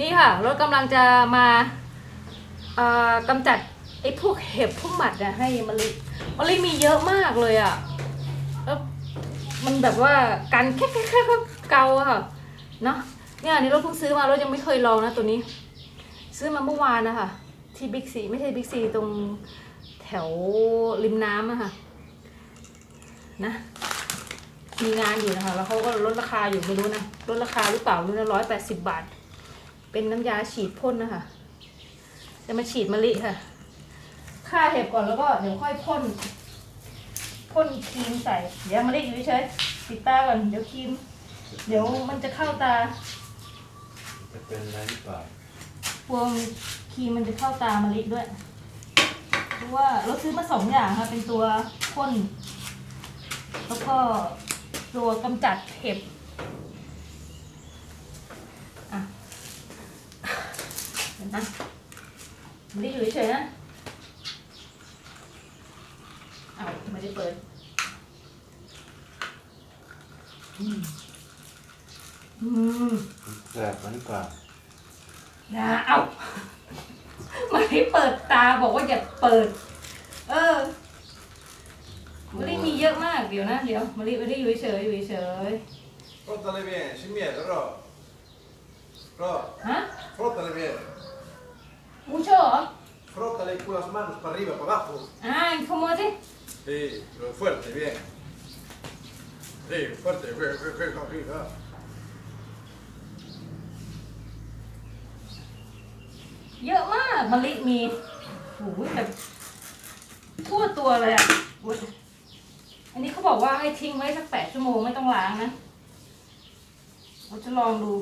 นี่ค่ะรถกำลังจะมากำจัดไอ้พวกเห็บพวกหมัดนะให้มะลิมะลิมีเยอะมากเลยอะ่ะแล้วมันแบบว่ากันแค่แค่แค่เกาอะค่ะเนาะเนี่ยอันนี่รถเพิ่งซื้อมารถยังไม่เคยลองนะตัวนี้ ซื้อมาเมื่อวานนะคะที่บิ๊กซีไม่ใช่บิ๊กซีตรงแถวริมน้ำอะค่ะนะมีงานอยู่นะคะ แล้วเขาก็ลดราคาอยู่ไม่รู้นะลดราคาหรือเปล่าไม่รู้นะร้อยแปดสิบบาท เป็นน้ำยาฉีดพ่นนะคะ จะมาฉีดมะลิค่ะฆ่าเห็บก่อนแล้วก็เดี๋ยวค่อยพ่นพ่นครีมใส่ เดี๋ยวมะลิอยู่เฉยๆปิดตาก่อนเดี๋ยวครีม เดี๋ยวมันจะเข้าตา จะเป็นอะไรหรือเปล่าพวงครีมมันจะเข้าตามะลิด้วยเพราะว่าเราซื้อมาสองอย่างค่ะเป็นตัวพ่นแล้วก็ตัวกำจัดเห็บอะเห็ นนะมะลิอยู่เฉยๆนะเอาไม่ได้เปิดอืมอืมแสบมันหรือเปล่านะเอามันให้เปิดตาบอกว่าอย่าเปิด เออมะลิมีเยอะมากเดี๋ยวนะเดี๋ยวมะลิมะลิอยู่เฉยๆอยู่เฉย Frottale bene, sin miedo, Ro. Ro, ๆฮะ frottale bene. มูโชเหรอ Frottale con las manos para arriba, para abajo. อ่าขโมยสิ Sí, pero fuerte, bien. Sí, fuerte, bien, bien, bien, arriba. เยอะมากมะลิมีโอ้โหแบบทั่วตัวเลยอะอุ๊ยอันนี้เขาบอกว่าให้ทิ้งไว้สักแปดชั่วโมงไม่ต้องล้างนะเราจะลองดู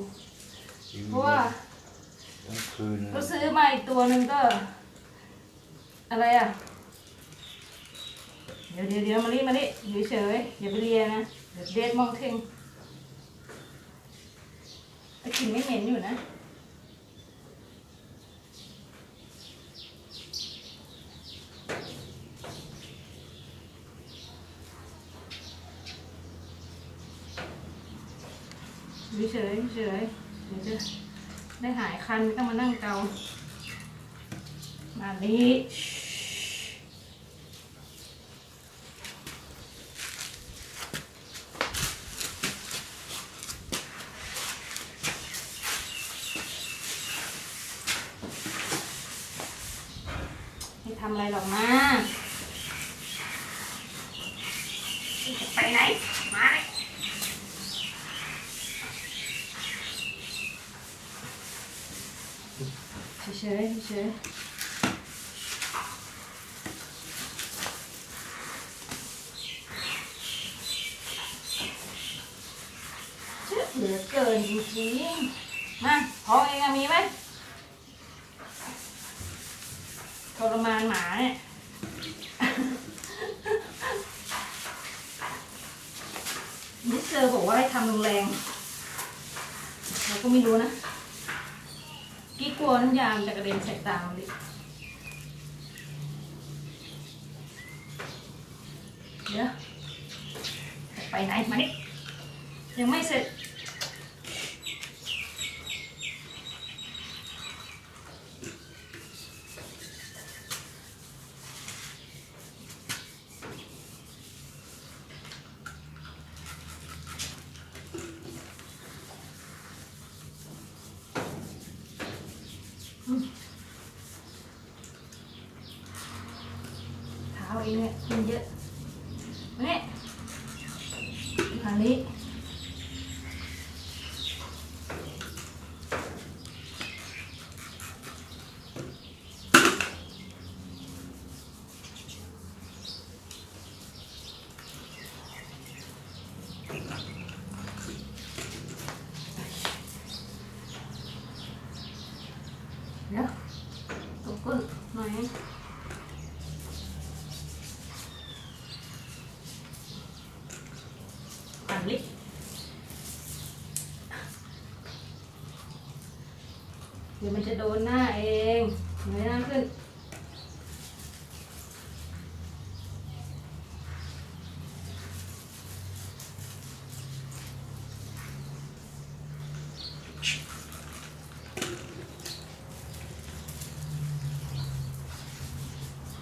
เพราะว่าทั้งคืนเราซื้อมาอีกตัวหนึ่งก็ อะไรอะ เดี๋ยวเดี๋ยวเดี๋ยวมารีมารีอยู่เฉยอย่าไปเรียนนะ เดี๋ยวเดทมองเทงแต่กลิ่นไม่เหม็นอยู่นะอยู่เฉยเฉยเดี๋ยวจะได้หายคันไม่ต้องมานั่งเกามาลีไม่ ทำอะไรหรอกนะจะไปไหน มาเฉยเฉยเชื่อเหลือเกินจริงๆมาพอเองอะมีไหมท รมานหมาเนี่ยมิสเตอร์บอกว่าให้ทำรุนแรงเราก็ไม่รู้นะ กี้กลัวน้ำยามจะกระเด็นใส่ตามันดิเดี๋ยวไปไหนมานี่ยังไม่เสร็จ เท้าเองเนี่ย มันเยอะเนี่ยทางนี้ ดี๋ยวมันจะโดนหน้าเองเงยหน้าขึ้น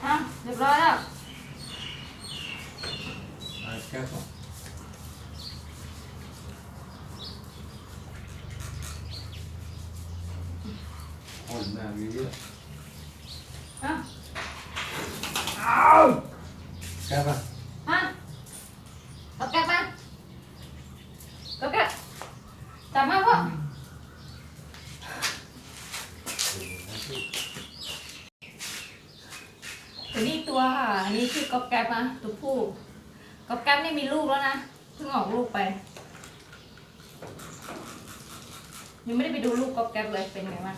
ทำเรียบร้อยแล้ว แก้วสอง หน้ามีเยอะเอ้าแค่ปะฮะเอาแกะมาเอาแกะจับมาพ่อตัวนี้ตัวค่ะ อันนี้ชื่อกอบแก๊บนะตัวผู้กอบแก๊บนี่มีลูกแล้วนะ เพิ่งออกลูกไป ยังไม่ได้ไปดูลูกกอบแก๊บเลย เป็นไงบ้าง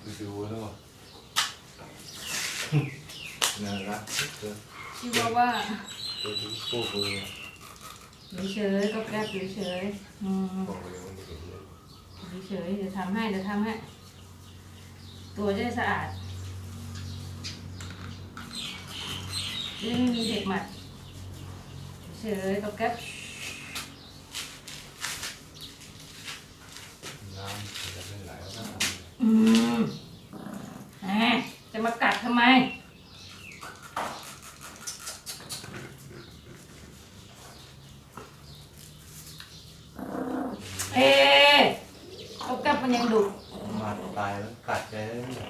ไปดูแล้วน่ารักเกินชื่อว่าว่าตัวที่พวกเลยอยู่เฉยกอบแก๊บอยู่เฉยอืมบอกเลยว่าไม่เห็นเลยอยู่เฉยเดี๋ยวทำให้เดี๋ยวทำให้ ตัวจะได้สะอาดจะได้ไม่มีเด็กหมัดเฉยกอบแก๊บน้ำจะไม่ไหลแล้วนะ อืมแหมจะมากัดทำไม เอ๊ะเอากลับมันยังดุมาตายแล้วกัดใจแล้วเนี่ย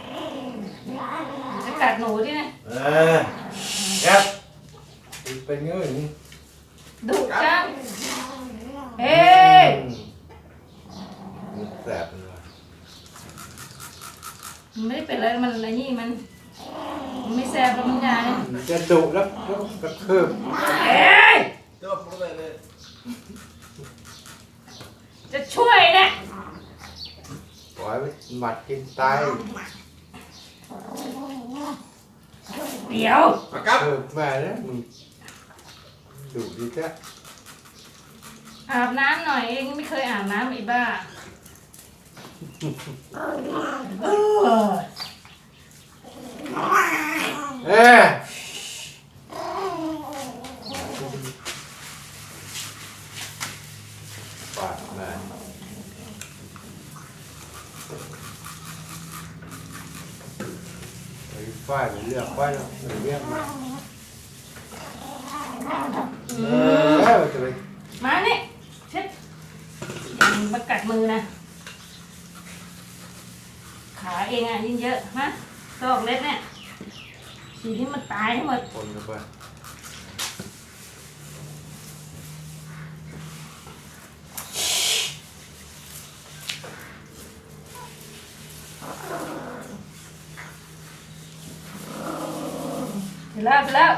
จะกัดหนูที่ไหนเออแครับเป็นเงี้ยอย่างนี้ดุจังเอ๊ะมันแสบเลยว่ะมันไม่ได้เป็นอะไรมันอะไรนี่มัน มันไม่แซ่บแล้วมันยายมันจะดุแล้วแล้วกระเทิบเอ๊ะ เดี๋ยวพูดเลยเลย จะช่วยนะปล่อยไว้หมัดกินตายเดี๋ยวมาครับเทิบแม่เนี่ยมึงดุดีแท้อาบน้ำหน่อยเองไม่เคยอาบน้ำไอ้บ้าเออ เอ๊ะปาดแม่ไอ้ ฝ้ายมันเลือกฝ้ายแล้วมันเรียกมาเออจะไปมาเนี่ยเช็ดอย่ามากัดมือนะ ขาเองอะยิ่งเยอะมาดอกเล็กเนี่ยสีที่มันตายทั้งหมดคนกันไปเสร็จ แล้วเสร็จแล้ว